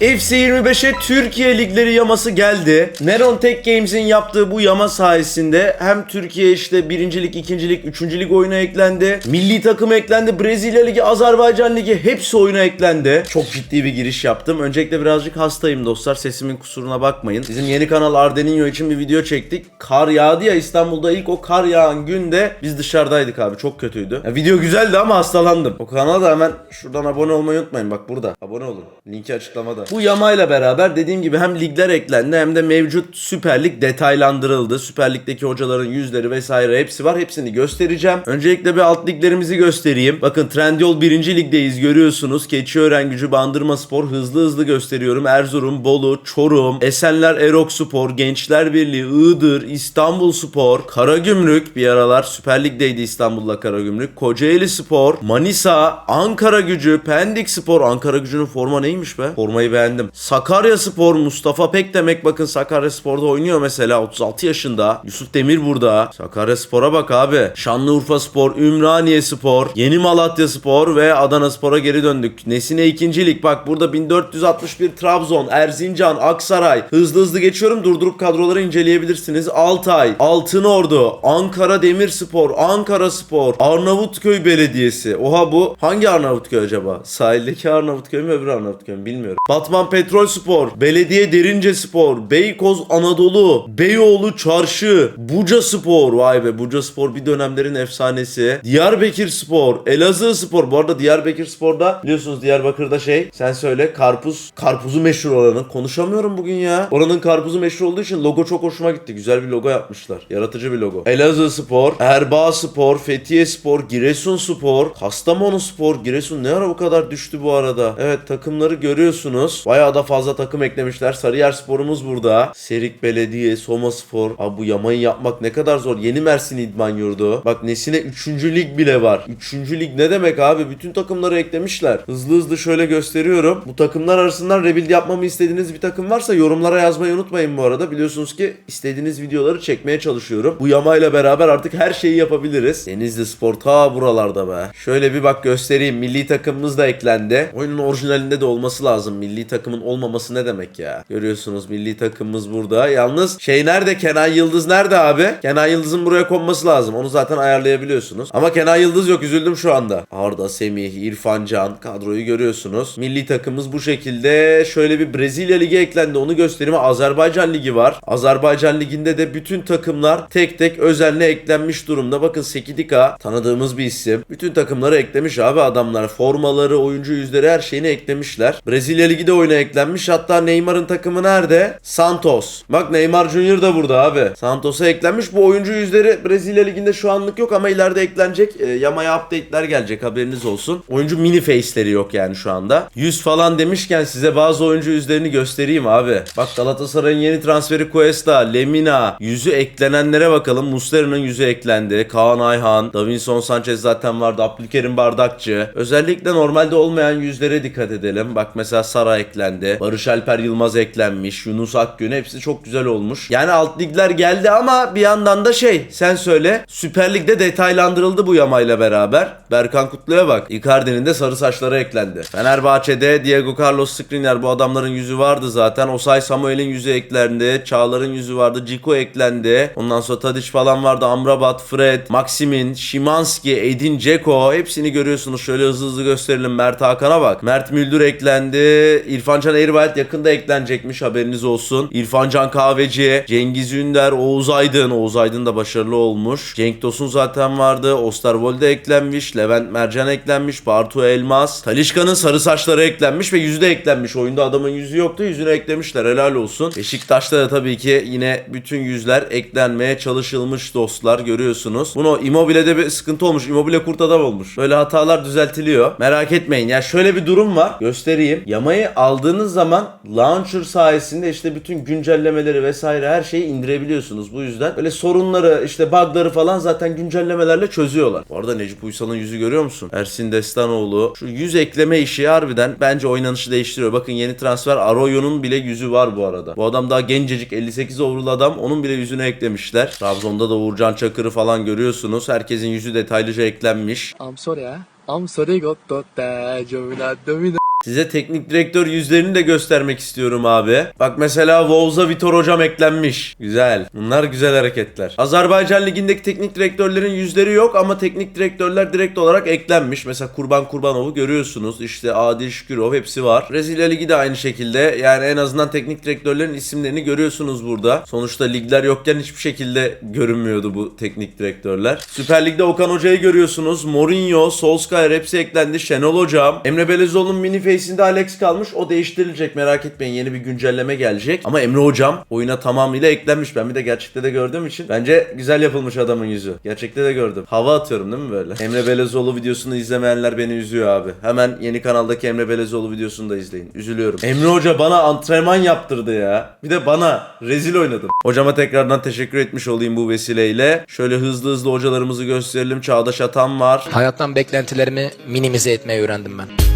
FC 25'e Türkiye ligleri yaması geldi. Neron Tech Games'in yaptığı bu yama sayesinde hem Türkiye işte birincilik, ikincilik, üçüncülük oyuna eklendi. Milli takım eklendi. Brezilya Ligi, Azerbaycan Ligi hepsi oyuna eklendi. Çok ciddi bir giriş yaptım. Öncelikle birazcık hastayım dostlar. Sesimin kusuruna bakmayın. Bizim yeni kanal Ardeninho için bir video çektik. Kar yağdı ya İstanbul'da ilk o kar yağan günde biz dışarıdaydık abi. Çok kötüydü. Ya video güzeldi ama hastalandım. O kanala da hemen şuradan abone olmayı unutmayın. Bak burada. Abone olun. Linki açıklamada. Bu yamayla beraber dediğim gibi hem ligler eklendi hem de mevcut Süper Lig detaylandırıldı. Süper Lig'deki hocaların yüzleri vesaire hepsi var. Hepsini göstereceğim. Öncelikle bir alt liglerimizi göstereyim. Bakın Trendyol 1. Lig'deyiz görüyorsunuz. Keçiören Gücü Bandırma Spor hızlı hızlı gösteriyorum. Erzurum, Bolu, Çorum, Esenler Erok Spor, Gençler Birliği, Iğdır, İstanbul Spor, Karagümrük bir aralar Süper Lig'deydi İstanbul'la Karagümrük. Kocaeli Spor, Manisa, Ankara Gücü, Pendik Spor. Ankara Gücü'nün forma neymiş be? Formayı beğendim. Sakarya Spor, Mustafa Pek demek bakın Sakarya Spor'da oynuyor mesela 36 yaşında. Yusuf Demir burada. Sakarya Spor'a bak abi. Şanlıurfa Spor, Ümraniye Spor, Yeni Malatya Spor ve Adana Spor'a geri döndük. Nesine ikincilik bak burada 1461 Trabzon, Erzincan, Aksaray. Hızlı hızlı geçiyorum durdurup kadroları inceleyebilirsiniz. Altay, Altınordu, Ankara Demirspor, Ankara Spor, Arnavutköy Belediyesi. Oha bu hangi Arnavutköy acaba? Sahildeki Arnavutköy mü öbür Arnavutköy mü bilmiyorum. Batman Petrol Spor, Belediye Derince Spor, Beykoz Anadolu, Beyoğlu Çarşı, Buca Spor. Vay be Buca Spor bir dönemlerin efsanesi. Diyarbakır Spor, Elazığ Spor. Bu arada Diyarbakır Spor'da biliyorsunuz Diyarbakır'da şey sen söyle karpuz. Karpuzu meşhur oranın. Konuşamıyorum bugün ya. Oranın karpuzu meşhur olduğu için logo çok hoşuma gitti. Güzel bir logo yapmışlar. Yaratıcı bir logo. Elazığ Spor, Erbaa Spor, Fethiye Spor, Giresun Spor, Kastamonu Spor. Giresun ne ara bu kadar düştü bu arada. Evet takımları görüyorsunuz. Bayağı da fazla takım eklemişler. Sarıyer Spor'umuz burada. Serik Belediye, Soma Spor. Abi bu yamayı yapmak ne kadar zor. Yeni Mersin İdman Yurdu. Bak Nesine 3. lig bile var. 3. lig ne demek abi? Bütün takımları eklemişler. Hızlı hızlı şöyle gösteriyorum. Bu takımlar arasından rebuild yapmamı istediğiniz bir takım varsa yorumlara yazmayı unutmayın bu arada. Biliyorsunuz ki istediğiniz videoları çekmeye çalışıyorum. Bu yamayla beraber artık her şeyi yapabiliriz. Denizli Spor ta buralarda be. Şöyle bir bak göstereyim. Milli takımımız da eklendi. Oyunun orijinalinde de olması lazım. Milli takımın olmaması ne demek ya? Görüyorsunuz milli takımımız burada. Yalnız şey nerede? Kenan Yıldız nerede abi? Kenan Yıldız'ın buraya konması lazım. Onu zaten ayarlayabiliyorsunuz. Ama Kenan Yıldız yok. Üzüldüm şu anda. Arda, Semih, İrfan Can kadroyu görüyorsunuz. Milli takımımız bu şekilde. Şöyle bir Brezilya Ligi eklendi. Onu göstereyim. Azerbaycan Ligi var. Azerbaycan Ligi'nde de bütün takımlar tek tek özenle eklenmiş durumda. Bakın Sekidika tanıdığımız bir isim. Bütün takımları eklemiş abi adamlar. Formaları, oyuncu yüzleri her şeyini eklemişler. Brezilya Ligi de oyuna eklenmiş. Hatta Neymar'ın takımı nerede? Santos. Bak Neymar Junior da burada abi. Santos'a eklenmiş. Bu oyuncu yüzleri Brezilya Ligi'nde şu anlık yok ama ileride eklenecek. E, Yamaya update'ler gelecek haberiniz olsun. Oyuncu mini face'leri yok yani şu anda. 100 falan demişken size bazı oyuncu yüzlerini göstereyim abi. Bak Galatasaray'ın yeni transferi Cuesta, Lemina. Yüzü eklenenlere bakalım. Muslera'nın yüzü eklendi. Kaan Ayhan, Davinson Sanchez zaten vardı. Abdülkerim Bardakçı. Özellikle normalde olmayan yüzlere dikkat edelim. Bak mesela Sara eklendi. Barış Alper Yılmaz eklenmiş. Yunus Akgün hepsi çok güzel olmuş. Yani alt ligler geldi ama bir yandan da şey sen söyle Süper Lig'de detaylandırıldı bu yamayla beraber. Berkan Kutlu'ya bak. Icardi'nin de sarı saçları eklendi. Fenerbahçe'de Diego Carlos Skriniar bu adamların yüzü vardı zaten. Osay Samuel'in yüzü eklendi. Çağlar'ın yüzü vardı. Ciku eklendi. Ondan sonra Tadic falan vardı. Amrabat, Fred, Maximin, Şimanski, Edin Dzeko hepsini görüyorsunuz. Şöyle hızlı hızlı gösterelim. Mert Hakan'a bak. Mert Müldür eklendi. İrfan Can Eğribayat yakında eklenecekmiş haberiniz olsun. İrfan Can Kahveci, Cengiz Ünder, Oğuz Aydın. Oğuz Aydın da başarılı olmuş. Cenk Tosun zaten vardı. Osterwolde eklenmiş. Levent Mercan eklenmiş. Bartu Elmas. Talişka'nın sarı saçları eklenmiş ve yüzü de eklenmiş. Oyunda adamın yüzü yoktu. Yüzünü eklemişler. Helal olsun. Beşiktaş'ta da tabii ki yine bütün yüzler eklenmeye çalışılmış dostlar. Görüyorsunuz. Bunu Immobile'de bir sıkıntı olmuş. Immobile kurt adam olmuş. Böyle hatalar düzeltiliyor. Merak etmeyin. Ya şöyle bir durum var. Göstereyim. Yamayı aldığınız zaman launcher sayesinde işte bütün güncellemeleri vesaire her şeyi indirebiliyorsunuz. Bu yüzden böyle sorunları işte bug'ları falan zaten güncellemelerle çözüyorlar. Bu arada Necip Uysal'ın yüzü görüyor musun? Ersin Destanoğlu. Şu yüz ekleme işi harbiden bence oynanışı değiştiriyor. Bakın yeni transfer Arroyo'nun bile yüzü var bu arada. Bu adam daha gencecik 58 overall adam. Onun bile yüzüne eklemişler. Trabzon'da da Uğurcan Çakır'ı falan görüyorsunuz. Herkesin yüzü detaylıca eklenmiş. I'm sorry, ah. I'm sorry, got that. Size teknik direktör yüzlerini de göstermek istiyorum abi. Bak mesela Wolves'a Vitor hocam eklenmiş. Güzel. Bunlar güzel hareketler. Azerbaycan ligindeki teknik direktörlerin yüzleri yok ama teknik direktörler direkt olarak eklenmiş. Mesela Kurban Kurbanov'u görüyorsunuz. İşte Adil Şükürov hepsi var. Brezilya Ligi de aynı şekilde. Yani en azından teknik direktörlerin isimlerini görüyorsunuz burada. Sonuçta ligler yokken hiçbir şekilde görünmüyordu bu teknik direktörler. Süper Lig'de Okan Hoca'yı görüyorsunuz. Mourinho, Solskjaer hepsi eklendi. Şenol Hocam. Emre Belezoğlu'nun mini face'inde Alex kalmış. O değiştirilecek merak etmeyin. Yeni bir güncelleme gelecek. Ama Emre Hocam oyuna tamamıyla eklenmiş. Ben bir de gerçekte de gördüğüm için. Bence güzel yapılmış adamın yüzü. Gerçekte de gördüm. Hava atıyorum değil mi böyle? Emre Belezoğlu videosunu izlemeyenler beni üzüyor abi. Hemen yeni kanaldaki Emre Belezoğlu videosunu da izleyin. Üzülüyorum. Emre Hoca bana antrenman yaptırdı ya. Bir de bana rezil oynadım. Hocama tekrardan teşekkür etmiş olayım bu vesileyle. Şöyle hızlı hızlı hocalarımızı gösterelim. Çağdaş Atan var. Hayattan beklentilerimi minimize etmeyi öğrendim ben.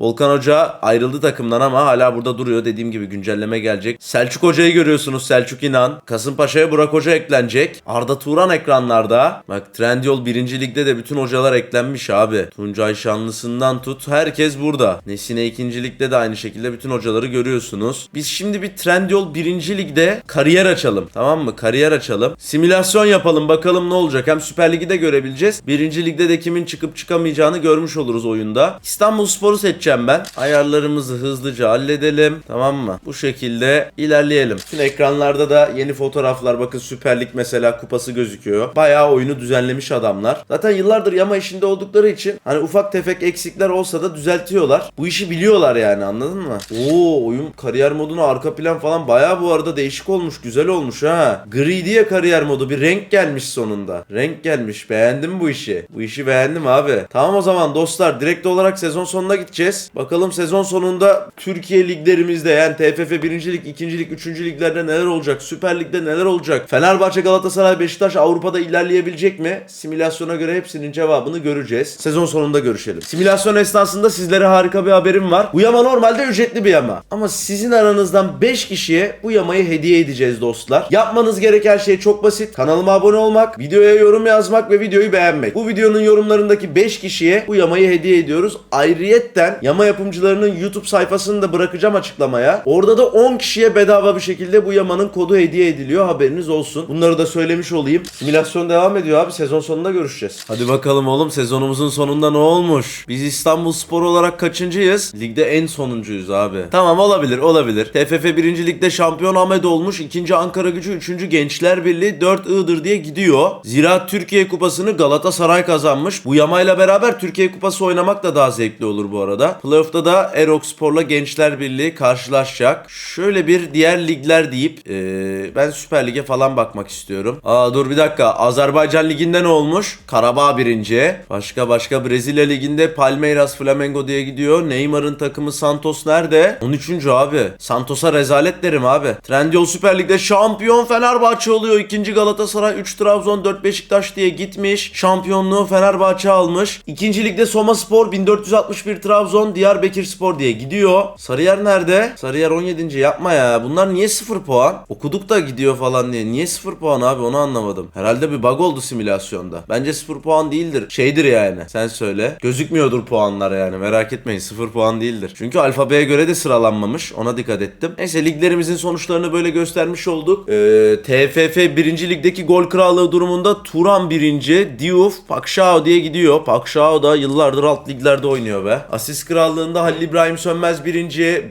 Volkan Hoca ayrıldı takımdan ama hala burada duruyor. Dediğim gibi güncelleme gelecek. Selçuk Hoca'yı görüyorsunuz. Selçuk İnan. Kasımpaşa'ya Burak Hoca eklenecek. Arda Turan ekranlarda. Bak Trendyol 1. Ligde de bütün hocalar eklenmiş abi. Tuncay Şanlısından tut. Herkes burada. Nesine 2. Ligde de aynı şekilde bütün hocaları görüyorsunuz. Biz şimdi bir Trendyol 1. Ligde kariyer açalım. Tamam mı? Kariyer açalım. Simülasyon yapalım. Bakalım ne olacak. Hem Süper Lig'i de görebileceğiz. 1. Ligde de kimin çıkıp çıkamayacağını görmüş oluruz oyunda. İstanbul Spor'u seçeceğim ben. Ayarlarımızı hızlıca halledelim. Tamam mı? Bu şekilde ilerleyelim. Şimdi ekranlarda da yeni fotoğraflar. Bakın Süper Lig mesela kupası gözüküyor. Bayağı oyunu düzenlemiş adamlar. Zaten yıllardır yama işinde oldukları için hani ufak tefek eksikler olsa da düzeltiyorlar. Bu işi biliyorlar yani anladın mı? Oo oyun kariyer modunu arka plan falan bayağı bu arada değişik olmuş. Güzel olmuş ha. Gri diye kariyer modu bir renk gelmiş sonunda. Renk gelmiş. Beğendim bu işi. Bu işi beğendim abi. Tamam o zaman dostlar direkt olarak sezon sonuna gideceğiz. Bakalım sezon sonunda Türkiye liglerimizde yani TFF 1. Lig, 2. Lig, 3. liglerde neler olacak? Süper Lig'de neler olacak? Fenerbahçe, Galatasaray, Beşiktaş Avrupa'da ilerleyebilecek mi? Simülasyona göre hepsinin cevabını göreceğiz. Sezon sonunda görüşelim. Simülasyon esnasında sizlere harika bir haberim var. Bu yama normalde ücretli bir yama. Ama sizin aranızdan 5 kişiye bu yamayı hediye edeceğiz dostlar. Yapmanız gereken şey çok basit. Kanalıma abone olmak, videoya yorum yazmak ve videoyu beğenmek. Bu videonun yorumlarındaki 5 kişiye bu yamayı hediye ediyoruz. Ayrıyetten yama yapımcılarının YouTube sayfasını da bırakacağım açıklamaya. Orada da 10 kişiye bedava bir şekilde bu yamanın kodu hediye ediliyor. Haberiniz olsun. Bunları da söylemiş olayım. Simülasyon devam ediyor abi. Sezon sonunda görüşeceğiz. Hadi bakalım oğlum sezonumuzun sonunda ne olmuş? Biz İstanbul Spor olarak kaçıncıyız? Ligde en sonuncuyuz abi. Tamam olabilir olabilir. TFF 1. Ligde şampiyon Ahmet olmuş. 2. Ankara gücü 3. Gençler Birliği 4 Iğdır diye gidiyor. Zira Türkiye Kupası'nı Galatasaray kazanmış. Bu yamayla beraber Türkiye Kupası oynamak da daha zevkli olur bu arada. Playoff'ta da Erok Spor'la Gençler Birliği karşılaşacak. Şöyle bir diğer ligler deyip eee, ben Süper Lig'e falan bakmak istiyorum. Aa dur bir dakika. Azerbaycan Ligi'nde ne olmuş? Karabağ birinci. Başka başka Brezilya Ligi'nde Palmeiras Flamengo diye gidiyor. Neymar'ın takımı Santos nerede? 13. abi. Santos'a rezalet derim abi. Trendyol Süper Lig'de şampiyon Fenerbahçe oluyor. İkinci Galatasaray, 3 Trabzon, 4 Beşiktaş diye gitmiş. Şampiyonluğu Fenerbahçe almış. İkinci ligde Soma Spor 1461 Trabzon, Diyarbakır Spor diye gidiyor. Sarıyer nerede? Sarıyer 17. yapma ya. Bunlar niye 0 puan? Okuduk da gidiyor falan diye. Niye 0 puan abi onu anlamadım. Herhalde bir bug oldu simülasyonda. Bence 0 puan değildir. Şeydir yani. Sen söyle. Gözükmüyordur puanlar yani. Merak etmeyin 0 puan değildir. Çünkü alfabeye göre de sıralanmamış. Ona dikkat ettim. Neyse liglerimizin sonuçlarını böyle göstermiş olduk. Ee, TFF 1. Ligdeki gol krallığı durumunda Turan 1. Diouf Pakşao diye gidiyor. Pakşao da yıllardır alt liglerde oynuyor be. Asist krallığında Halil İbrahim Sönmez 1.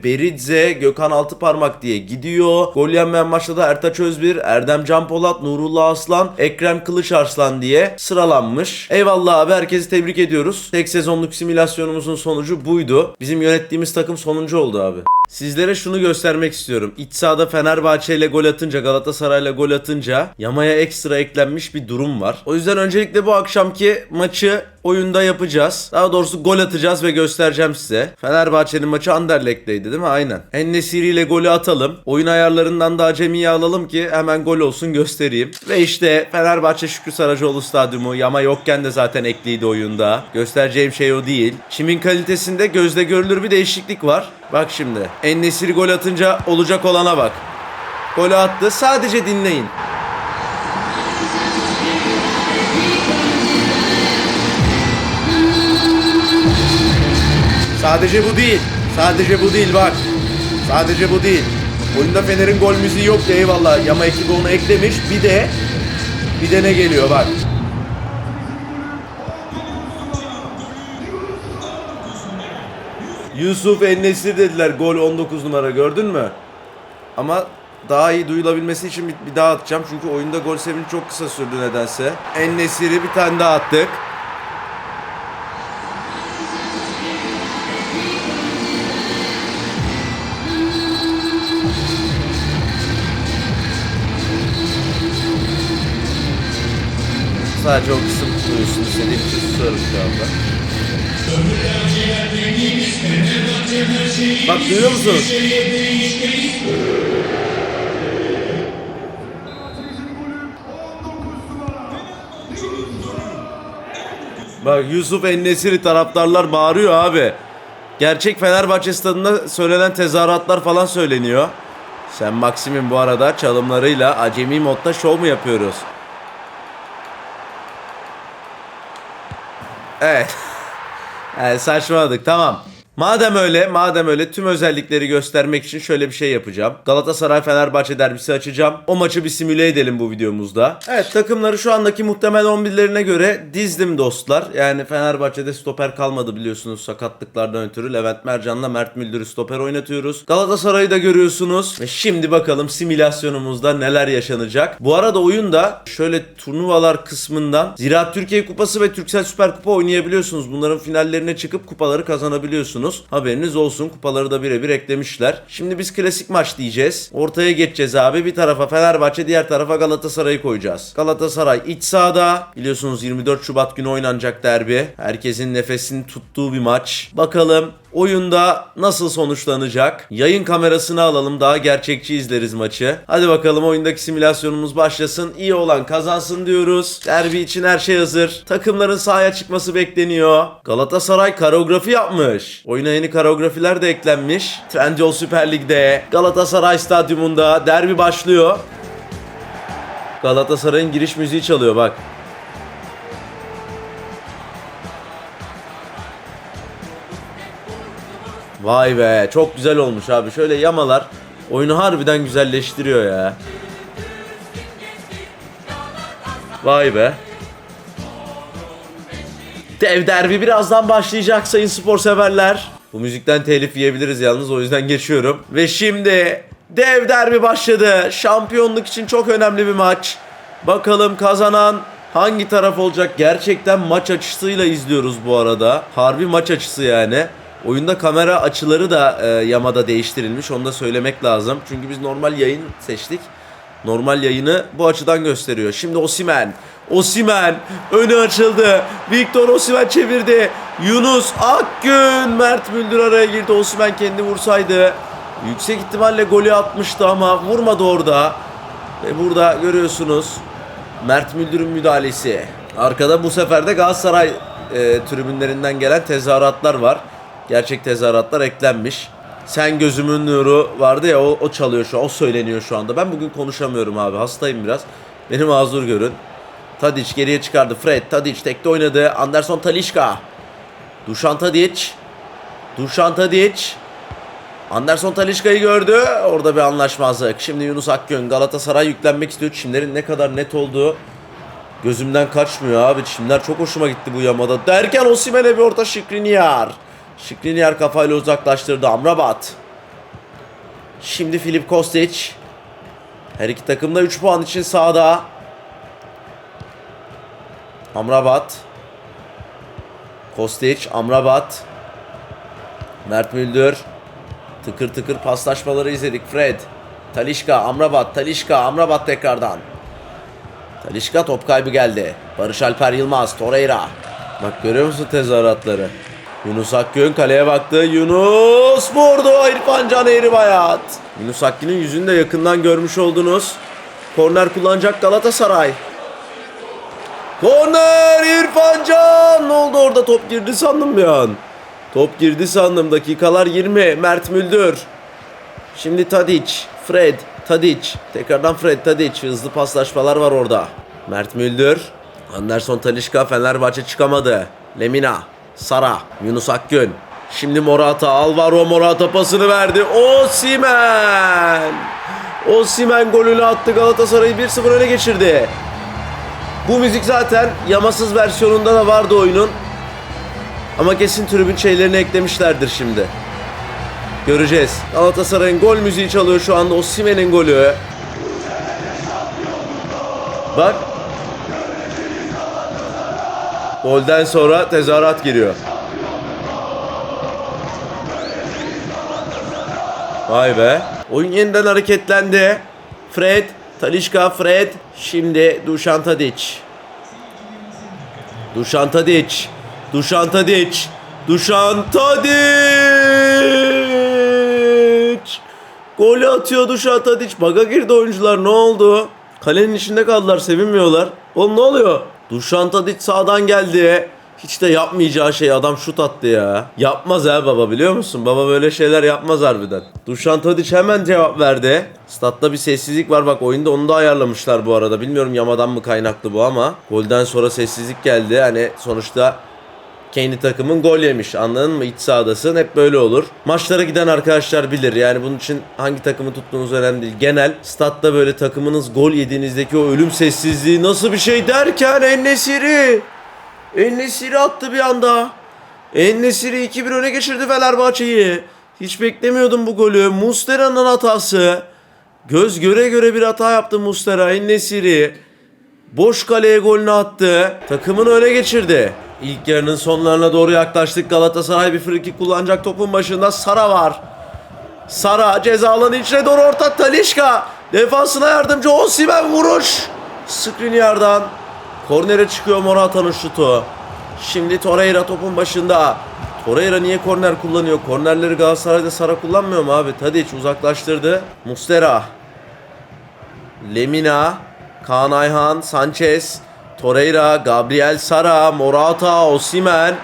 Beridze, Gökhan Altıparmak diye gidiyor. Gol yenmeyen maçta da Ertaç Özbir, Erdem Can Polat, Nurullah Aslan, Ekrem Kılıç Arslan diye sıralanmış. Eyvallah abi herkesi tebrik ediyoruz. Tek sezonluk simülasyonumuzun sonucu buydu. Bizim yönettiğimiz takım sonuncu oldu abi. Sizlere şunu göstermek istiyorum. İç sahada Fenerbahçe ile gol atınca Galatasaray ile gol atınca Yamaya ekstra eklenmiş bir durum var. O yüzden öncelikle bu akşamki maçı oyunda yapacağız. Daha doğrusu gol atacağız ve göstereceğim size. Fenerbahçe'nin maçı Anderlecht'teydi değil mi? Aynen. Ennesiri ile golü atalım. Oyun ayarlarından da acemiye alalım ki hemen gol olsun göstereyim. Ve işte Fenerbahçe Şükrü Saracoğlu stadyumu. Yama yokken de zaten ekliydi oyunda. Göstereceğim şey o değil. Çimin kalitesinde gözle görülür bir değişiklik var. Bak şimdi. Ennesiri gol atınca olacak olana bak. Golü attı. Sadece dinleyin. Sadece bu değil. Sadece bu değil bak. Sadece bu değil. Oyunda Fener'in gol müziği yoktu eyvallah. Yama ekibi onu eklemiş. Bir de bir de ne geliyor bak. Yusuf Ennesir dediler gol 19 numara gördün mü? Ama daha iyi duyulabilmesi için bir, bir daha atacağım. Çünkü oyunda gol sevinci çok kısa sürdü nedense. Ennesir'i bir tane daha attık. Sadece o kısım duyulsun istediğim için susuyorum şu anda. Bak duyuyor musunuz? Bak Yusuf Ennesiri taraftarlar bağırıyor abi. Gerçek Fenerbahçe stadında söylenen tezahüratlar falan söyleniyor. Sen Maksim'in bu arada çalımlarıyla acemi modda şov mu yapıyoruz? Evet. Evet saçmaladık tamam. Madem öyle, madem öyle tüm özellikleri göstermek için şöyle bir şey yapacağım. Galatasaray Fenerbahçe derbisi açacağım. O maçı bir simüle edelim bu videomuzda. Evet takımları şu andaki muhtemel 11'lerine göre dizdim dostlar. Yani Fenerbahçe'de stoper kalmadı biliyorsunuz sakatlıklardan ötürü. Levent Mercan'la Mert Müldür'ü stoper oynatıyoruz. Galatasaray'ı da görüyorsunuz. Ve şimdi bakalım simülasyonumuzda neler yaşanacak. Bu arada oyunda şöyle turnuvalar kısmından Ziraat Türkiye Kupası ve Türksel Süper Kupa oynayabiliyorsunuz. Bunların finallerine çıkıp kupaları kazanabiliyorsunuz. Haberiniz olsun. Kupaları da birebir eklemişler. Şimdi biz klasik maç diyeceğiz. Ortaya geçeceğiz abi. Bir tarafa Fenerbahçe, diğer tarafa Galatasaray'ı koyacağız. Galatasaray iç sahada. Biliyorsunuz 24 Şubat günü oynanacak derbi. Herkesin nefesini tuttuğu bir maç. Bakalım oyunda nasıl sonuçlanacak? Yayın kamerasını alalım daha gerçekçi izleriz maçı. Hadi bakalım oyundaki simülasyonumuz başlasın. İyi olan kazansın diyoruz. Derbi için her şey hazır. Takımların sahaya çıkması bekleniyor. Galatasaray koreografi yapmış. Oyuna yeni koreografiler de eklenmiş. Trendyol Süper Lig'de Galatasaray Stadyumunda derbi başlıyor. Galatasaray'ın giriş müziği çalıyor bak. Vay be çok güzel olmuş abi. Şöyle yamalar oyunu harbiden güzelleştiriyor ya. Vay be. Dev derbi birazdan başlayacak sayın spor severler. Bu müzikten telif yiyebiliriz yalnız o yüzden geçiyorum. Ve şimdi dev derbi başladı. Şampiyonluk için çok önemli bir maç. Bakalım kazanan hangi taraf olacak? Gerçekten maç açısıyla izliyoruz bu arada. Harbi maç açısı yani. Oyunda kamera açıları da e, Yamada değiştirilmiş. Onu da söylemek lazım. Çünkü biz normal yayın seçtik. Normal yayını bu açıdan gösteriyor. Şimdi Osimen. Osimen önü açıldı. Victor Osimen çevirdi. Yunus Akgün. Mert Müldür araya girdi. Osimen kendi vursaydı. Yüksek ihtimalle golü atmıştı ama vurmadı orada. Ve burada görüyorsunuz Mert Müldür'ün müdahalesi. Arkada bu sefer de Galatasaray e, tribünlerinden gelen tezahüratlar var. Gerçek tezahüratlar eklenmiş. Sen gözümün nuru vardı ya o, o çalıyor şu an. O söyleniyor şu anda. Ben bugün konuşamıyorum abi. Hastayım biraz. Beni mazur görün. Tadic geriye çıkardı. Fred Tadic tekte oynadı. Anderson Talişka. Dušan Tadic. Dušan Tadic. Anderson Talişka'yı gördü. Orada bir anlaşmazlık. Şimdi Yunus Akgün Galatasaray yüklenmek istiyor. Çimlerin ne kadar net olduğu gözümden kaçmıyor abi. Çimler çok hoşuma gitti bu yamada. Derken Osimhen'e bir orta Şikriniyar. Şikriniyar kafayla uzaklaştırdı. Amrabat. Şimdi Filip Kostic. Her iki takım da 3 puan için sahada. Amrabat. Kostic, Amrabat. Mert Müldür. Tıkır tıkır paslaşmaları izledik. Fred. Talişka, Amrabat, Talişka, Amrabat tekrardan. Talişka top kaybı geldi. Barış Alper Yılmaz, Torreira. Bak görüyor musun tezahüratları? Yunus Akgün kaleye baktı. Yunus vurdu. İrfan Can Eğribayat. Yunus Akgün'ün yüzünü de yakından görmüş oldunuz. Korner kullanacak Galatasaray. Korner İrfan Can. Ne oldu orada top girdi sandım bir an. Top girdi sandım. Dakikalar 20. Mert Müldür. Şimdi Tadic. Fred. Tadic. Tekrardan Fred Tadic. Hızlı paslaşmalar var orada. Mert Müldür. Anderson Talişka Fenerbahçe çıkamadı. Lemina. Sara. Yunus Akgün. Şimdi Morata, Alvaro Morata pasını verdi. Osimhen! Osimhen golünü attı Galatasaray'ı 1-0 öne geçirdi. Bu müzik zaten yamasız versiyonunda da vardı oyunun. Ama kesin tribün şeylerini eklemişlerdir şimdi. Göreceğiz. Galatasaray'ın gol müziği çalıyor şu anda. Osimhen'in golü. Bak. Golden sonra tezahürat giriyor. Vay be. Oyun yeniden hareketlendi. Fred, Talişka, Fred. Şimdi Dušan Tadic. Dušan Tadic. Dušan Tadic. Dušan Tadic. Golü atıyor Dušan Tadic. Baga girdi oyuncular. Ne oldu? Kalenin içinde kaldılar. Sevinmiyorlar. Oğlum ne oluyor? Dušan Tadic sağdan geldi. Hiç de yapmayacağı şey adam şut attı ya. Yapmaz ha baba biliyor musun? Baba böyle şeyler yapmaz harbiden. Dušan Tadic hemen cevap verdi. Statta bir sessizlik var bak oyunda onu da ayarlamışlar bu arada. Bilmiyorum yamadan mı kaynaklı bu ama. Golden sonra sessizlik geldi. Hani sonuçta kendi takımın gol yemiş. Anladın mı? İç sahadasın. Hep böyle olur. Maçlara giden arkadaşlar bilir. Yani bunun için hangi takımı tuttuğunuz önemli değil. Genel statta böyle takımınız gol yediğinizdeki o ölüm sessizliği nasıl bir şey derken Ennesiri. Ennesiri attı bir anda. Ennesiri 2-1 öne geçirdi Fenerbahçe'yi. Hiç beklemiyordum bu golü. Mustera'nın hatası. Göz göre göre bir hata yaptı Mustera. Ennesiri. Boş kaleye golünü attı. Takımını öne geçirdi. İlk yarının sonlarına doğru yaklaştık. Galatasaray bir friki kullanacak topun başında. Sara var. Sara ceza alanı içine doğru orta Talişka. Defansına yardımcı Osimhen vuruş. Skriniar'dan. Kornere çıkıyor Morata'nın şutu. Şimdi Torreira topun başında. Torreira niye korner kullanıyor? Kornerleri Galatasaray'da Sara kullanmıyor mu abi? Tadic uzaklaştırdı. Mustera. Lemina, Kaan Ayhan, Sanchez, Torreira, Gabriel Sara, Morata, Osimen.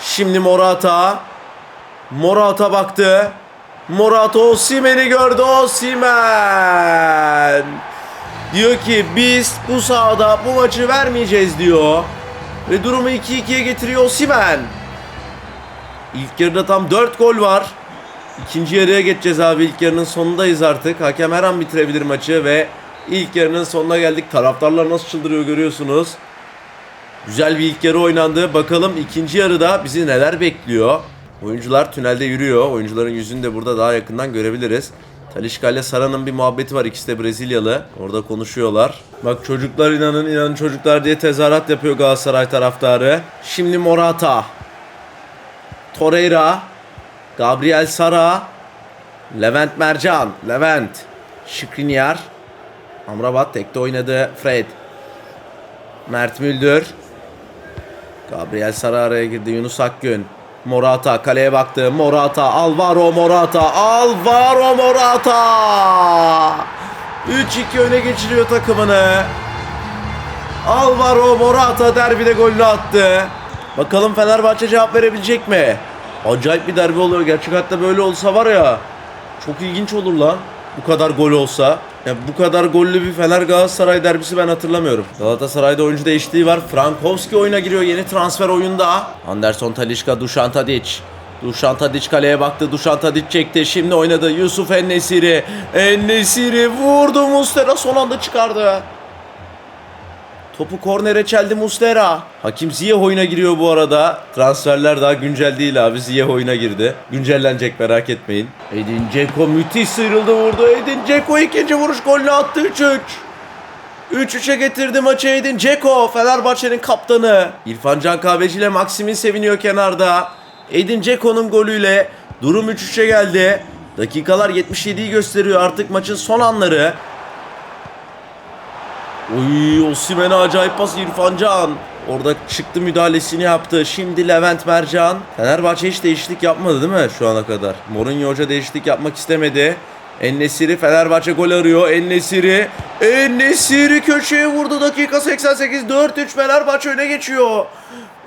Şimdi Morata. Morata baktı. Morata Osimen'i gördü Osimen. Diyor ki biz bu sahada bu maçı vermeyeceğiz diyor. Ve durumu 2-2'ye getiriyor Osimen. İlk yarıda tam 4 gol var. İkinci yarıya geçeceğiz abi. İlk yarının sonundayız artık. Hakem her an bitirebilir maçı ve ilk yarının sonuna geldik. Taraftarlar nasıl çıldırıyor görüyorsunuz. Güzel bir ilk yarı oynandı. Bakalım ikinci yarıda bizi neler bekliyor. Oyuncular tünelde yürüyor. Oyuncuların yüzünü de burada daha yakından görebiliriz. Talişka ile Sara'nın bir muhabbeti var. İkisi de Brezilyalı. Orada konuşuyorlar. Bak çocuklar inanın inanın çocuklar diye tezahürat yapıyor Galatasaray taraftarı. Şimdi Morata. Torreira. Gabriel Sara. Levent Mercan. Levent. Şikrinyar. Amrabat tekte oynadı. Fred. Mert Müldür. Gabriel Sara araya girdi. Yunus Akgün. Morata kaleye baktı. Morata. Alvaro Morata. Alvaro Morata. 3-2 öne geçiriyor takımını. Alvaro Morata derbide golünü attı. Bakalım Fenerbahçe cevap verebilecek mi? Acayip bir derbi oluyor. Gerçek hayatta böyle olsa var ya. Çok ilginç olur lan. Bu kadar gol olsa. Ya bu kadar gollü bir Fener Galatasaray derbisi ben hatırlamıyorum. Galatasaray'da oyuncu değişikliği var. Frankowski oyuna giriyor yeni transfer oyunda. Anderson Talişka, Dušan Tadic. Dušan Tadic kaleye baktı. Dušan Tadic çekti. Şimdi oynadı. Yusuf Ennesiri. Ennesiri vurdu. Mustera son anda çıkardı. Topu kornere çeldi Muslera. Hakim Ziyeh oyuna giriyor bu arada. Transferler daha güncel değil abi. Ziyeh oyuna girdi. Güncellenecek merak etmeyin. Edin Dzeko müthiş sıyrıldı vurdu. Edin Dzeko ikinci vuruş golünü attı 3-3. 3-3'e getirdi maçı Edin Dzeko. Fenerbahçe'nin kaptanı. İrfan Can Kahveci ile Maxim'in seviniyor kenarda. Edin Dzeko'nun golüyle durum 3-3'e geldi. Dakikalar 77'yi gösteriyor artık maçın son anları. Oy Osimhen'e acayip pas İrfan Can. Orada çıktı müdahalesini yaptı. Şimdi Levent Mercan. Fenerbahçe hiç değişiklik yapmadı değil mi şu ana kadar? Mourinho Hoca değişiklik yapmak istemedi. Ennesiri Fenerbahçe gol arıyor. Ennesiri. Ennesiri köşeye vurdu dakika 88. 4-3 Fenerbahçe öne geçiyor.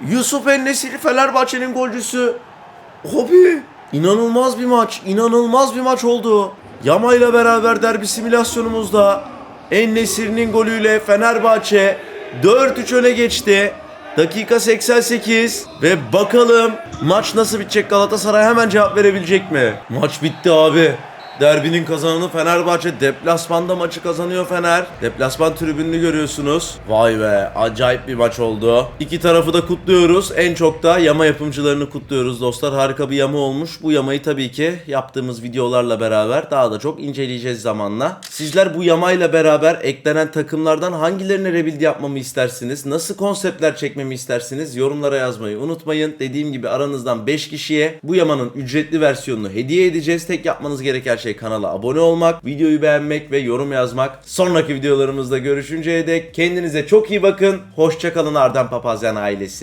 Yusuf Ennesiri Fenerbahçe'nin golcüsü. Abi inanılmaz bir maç. inanılmaz bir maç oldu. Yama ile beraber derbi simülasyonumuzda En-Nesyri'nin golüyle Fenerbahçe 4-3 öne geçti. Dakika 88 ve bakalım maç nasıl bitecek Galatasaray hemen cevap verebilecek mi? Maç bitti abi. Derbinin kazananı Fenerbahçe. Deplasmanda maçı kazanıyor Fener. Deplasman tribününü görüyorsunuz. Vay be acayip bir maç oldu. İki tarafı da kutluyoruz. En çok da yama yapımcılarını kutluyoruz dostlar. Harika bir yama olmuş. Bu yamayı tabii ki yaptığımız videolarla beraber daha da çok inceleyeceğiz zamanla. Sizler bu yamayla beraber eklenen takımlardan hangilerine rebuild yapmamı istersiniz? Nasıl konseptler çekmemi istersiniz? Yorumlara yazmayı unutmayın. Dediğim gibi aranızdan 5 kişiye bu yamanın ücretli versiyonunu hediye edeceğiz. Tek yapmanız gereken şey kanala abone olmak, videoyu beğenmek ve yorum yazmak. Sonraki videolarımızda görüşünceye dek kendinize çok iyi bakın. Hoşçakalın Arden Papazyan ailesi.